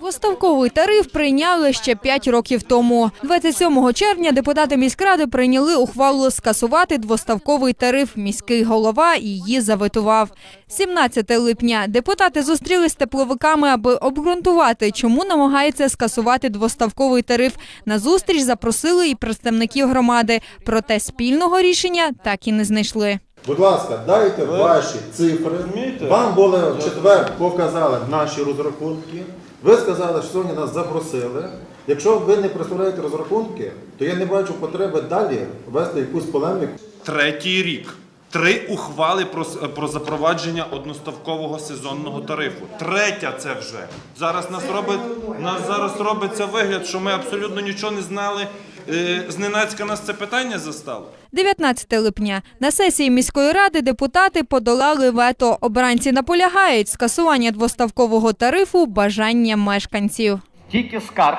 Двоставковий тариф прийняли ще 5 років тому. 27 червня депутати міськради прийняли ухвалу скасувати двоставковий тариф. Міський голова її заветував. 17 липня депутати зустрілись з тепловиками, аби обґрунтувати, чому намагаються скасувати двоставковий тариф. На зустріч запросили і представників громади. Проте спільного рішення так і не знайшли. Будь ласка, дайте ваші цифри. розумієте? Вам були в четвер показали наші розрахунки. Ви сказали, що сьогодні нас запросили. Якщо ви не представляєте розрахунки, то я не бачу потреби далі вести якусь полеміку. Третій рік. Три ухвали про, про запровадження одноставкового сезонного тарифу. Третя це вже. Зараз нас робить нас зараз робиться вигляд, що ми абсолютно нічого не знали. Е, зненацька нас це питання застало. 19 липня на сесії міської ради депутати подолали вето. Обранці наполягають скасування двоставкового тарифу бажання мешканців. Тільки скарг,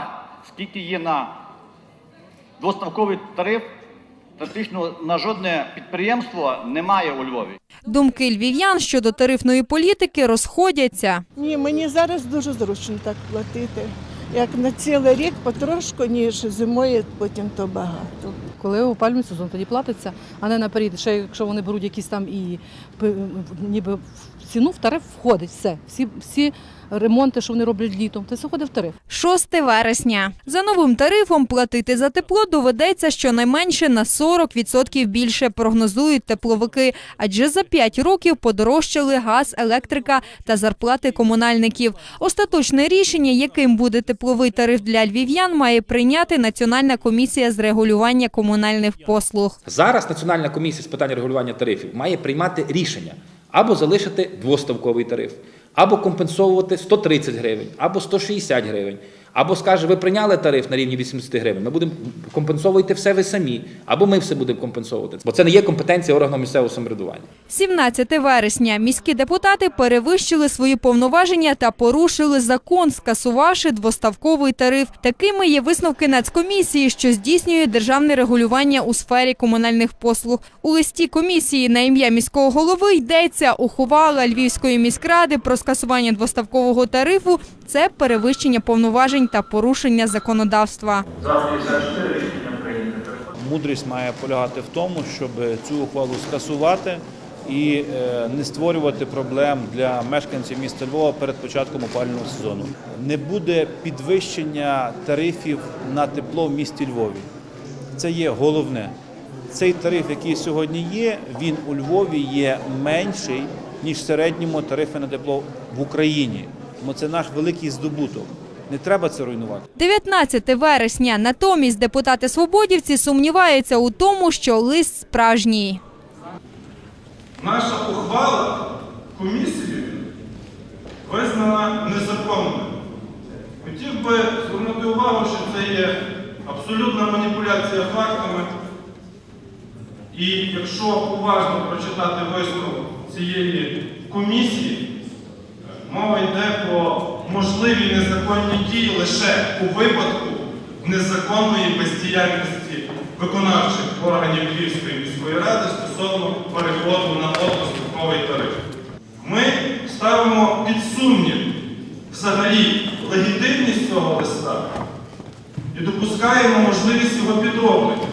скільки є на двоставковий тариф, практично на жодне підприємство немає у Львові. Думки львів'ян щодо тарифної політики розходяться. Ні, мені зараз дуже зручно так платити. Як на цілий рік потрошку, ніж зимою, потім то багато. Коли опалювальний сезон, тоді платиться, а не наперед. Ще якщо вони беруть якісь там і ніби в ціну в тариф входить все. Всі, всі ремонти, що вони роблять літом, це все входить в тариф. 6 вересня. За новим тарифом платити за тепло доведеться щонайменше на 40% більше, прогнозують тепловики. Адже за 5 років подорожчали газ, електрика та зарплати комунальників. Остаточне рішення, яким буде тепловий тариф для львів'ян, має прийняти Національна комісія з регулювання комунальних послуг. Зараз Національна комісія з питань регулювання тарифів має приймати рішення або залишити двоставковий тариф, або компенсовувати 130 гривень, або 160 гривень. Або скаже, ви прийняли тариф на рівні 80 гривень, ми будемо компенсовувати все ви самі, або ми все будемо компенсовувати. Бо це не є компетенція органу місцевого самоврядування. 17 вересня міські депутати перевищили свої повноваження та порушили закон, скасувавши двоставковий тариф. Такими є висновки Нацкомісії, що здійснює державне регулювання у сфері комунальних послуг. У листі комісії на ім'я міського голови йдеться ухвала Львівської міськради про скасування двоставкового тарифу. Це перевищення повноважень та порушення законодавства. Мудрість має полягати в тому, щоб цю ухвалу скасувати і е, не створювати проблем для мешканців міста Львова перед початком опалювального сезону. Не буде підвищення тарифів на тепло в місті Львові. Це є головне. Цей тариф, який сьогодні є, він у Львові є менший ніж середньому тарифи на тепло в Україні. Тому це наш великий здобуток. Не треба це руйнувати. 19 вересня. Натомість депутати свободівці сумніваються у тому, що лист справжній. Наша ухвала комісії визнана незаконною. Хотів би звернути увагу, що це є абсолютна маніпуляція фактами. І якщо уважно прочитати висновок цієї комісії, мова йде про можливі незаконні дії лише у випадку незаконної бездіяльності виконавчих органів Львівської міської ради стосовно переходу на одностроковий тариф. Ми ставимо під сумнів взагалі легітимність цього листа і допускаємо можливість його підроблення.